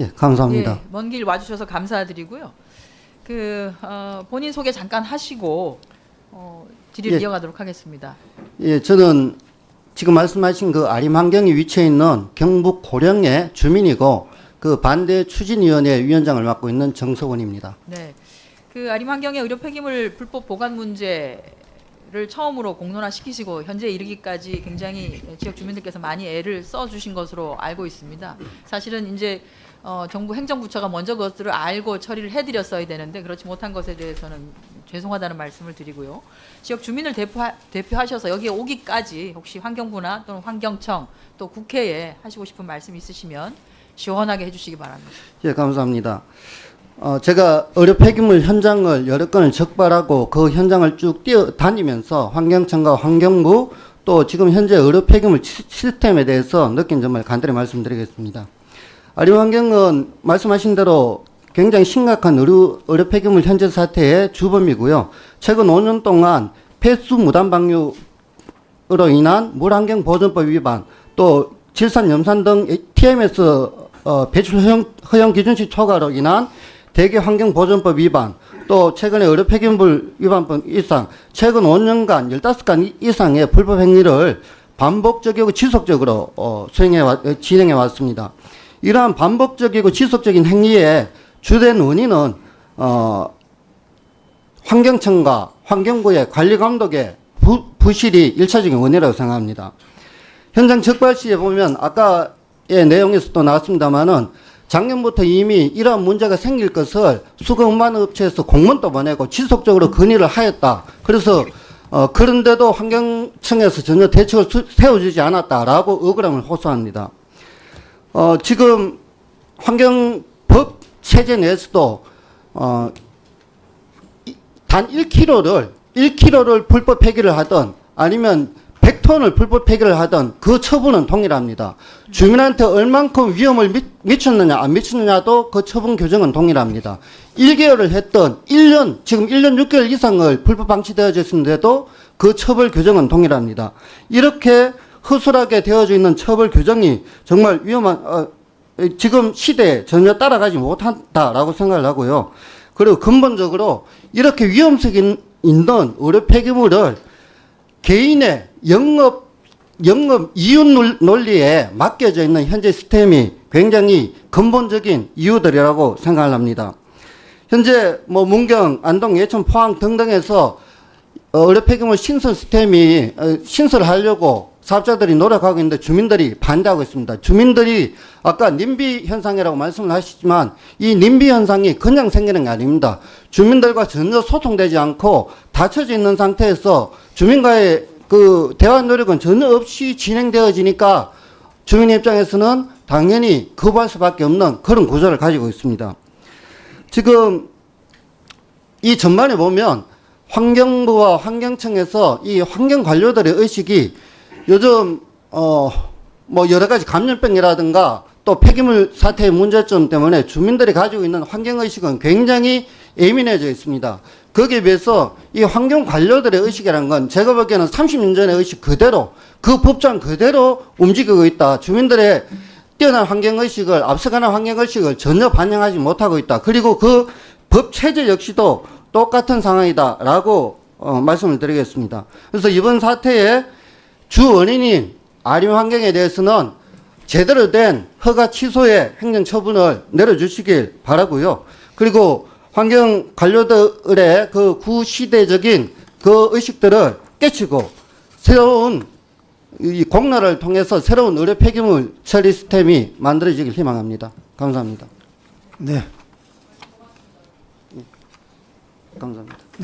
예, 감사합니다. 예, 먼길 와주셔서 감사드리고요. 그 어, 본인 소개 잠깐 하시고 어, 질의를 예. 이어가도록 하겠습니다. 예, 저는 지금 말씀하신 그 아림 환경에 위치해 있는 경북 고령의 주민이고 그 반대 추진위원회 위원장을 맡고 있는 정석원입니다. 네, 그 아림 환경의 의료 폐기물 불법 보관 문제 를 처음으로 공론화 시키시고 현재 이르기까지 굉장히 지역 주민들께서 많이 애를 써 주신 것으로 알고 있습니다. 사실은 이제 어, 정부 행정부처가 먼저 그것들을 알고 처리를 해드렸어야 되는데 그렇지 못한 것에 대해서는 죄송하다는 말씀을 드리고요. 지역 주민을 대표하, 대표하셔서 여기에 오기까지 혹시 환경부나 또는 환경청 또 국회에 하시고 싶은 말씀 있으시면 시원하게 해주시기 바랍니다. 예, 감사합니다. 어, 제가 의료 폐기물 현장을 여러 건을 적발하고 그 현장을 쭉 뛰어다니면서 환경청과 환경부 또 지금 현재 의료 폐기물 시- 시스템에 대해서 느낀 점을 간단히 말씀드리겠습니다. 아림 환경은 말씀하신 대로 굉장히 심각한 의료, 의료 폐기물 현재 사태의 주범이고요. 최근 5년 동안 폐수 무단 방류 으로 인한 물환경 보존법 위반, 또 질산, 염산 등 TMS 어, 배출 허용, 허용 기준치 초과로 인한 대기 환경 보존법 위반, 또 최근에 의료 폐기물 위반법 이상, 최근 5년간 15건 이상의 불법 행위를 반복적이고 지속적으로 어, 수행해 왔, 어, 진행해 왔습니다. 이러한 반복적이고 지속적인 행위의 주된 원인은 어, 환경청과 환경부의 관리 감독의 부, 부실이 일차적인 원인이라고 생각합니다. 현장 적발 시에 보면 아까의 내용에서도 나왔습니다만은 작년부터 이미 이러한 문제가 생길 것을 수거운반 업체에서 공문도 보내고 지속적으로 건의를 하였다. 그래서 어, 그런데도 환경청에서 전혀 대책을 수- 세워주지 않았다라고 억울함을 호소합니다. 어, 지금 환경법 체제 내에서도 어, 이- 단 1kg를 1kg를 불법 폐기를 하던 아니면 100톤을 불법 폐기를 하던 그 처분은 동일합니다. 주민한테 얼만큼 위험을 미, 미쳤느냐 안 미쳤느냐도 그 처분 규정은 동일합니다. 1개월을 했던 1년 지금 1년 6개월 이상을 불법 방치되어져 있는데도 그 처벌 규정은 동일합니다. 이렇게 허술하게 되어져 있는 처벌 규정이 정말 위험한 어, 지금 시대에 전혀 따라가지 못한다라고 생각을 하고요. 그리고 근본적으로 이렇게 위험성 있는 의료 폐기물을 개인의 영업 영업 이윤 논- 논리에 맡겨져 있는 현재 시스템이 굉장히 근본적인 이유들이라고 생각을 합니다. 현재 뭐 문경, 안동, 예천, 포항 등등에서 어, 의료 폐기물 신설 시스템이 어, 신설하려고 사업자들이 노력하고 있는데 주민들이 반대하고 있습니다. 주민들이 아까 님비 현상이라고 말씀을 하시지만 이 님비 현상이 그냥 생기는 게 아닙니다. 주민들과 전혀 소통되지 않고 닫혀져 있는 상태에서 주민과의 그 대화 노력은 전혀 없이 진행되어지니까 주민 입장에서는 당연히 거부할 수밖에 없는 그런 구조를 가지고 있습니다. 지금 이 전반에 보면 환경부와 환경청에서 이 환경 관료들의 의식이 요즘 어 뭐 여러 가지 감염병이라든가 또 폐기물 사태의 문제점 때문에 주민들이 가지고 있는 환경 의식은 굉장히 예민해져 있습니다. 거기에 비해서 이 환경 관료들의 의식이라는 건 제가 보기에는 30년 전의 의식 그대로 그 법장 그대로 움직이고 있다. 주민들의 뛰어난 환경 의식을 앞서가는 환경 의식을 전혀 반영하지 못하고 있다. 그리고 그 법 체제 역시도 똑같은 상황이다라고 어, 말씀을 드리겠습니다. 그래서 이번 사태의 주 원인인 아림 환경에 대해서는 제대로 된 허가 취소의 행정 처분을 내려주시길 바라고요. 그리고 환경 관료들의 그 구시대적인 그 의식들을 깨치고 새로운 이 공론을 통해서 새로운 의료 폐기물 처리 시스템이 만들어지길 희망합니다. 감사합니다. 네. 감사합니다.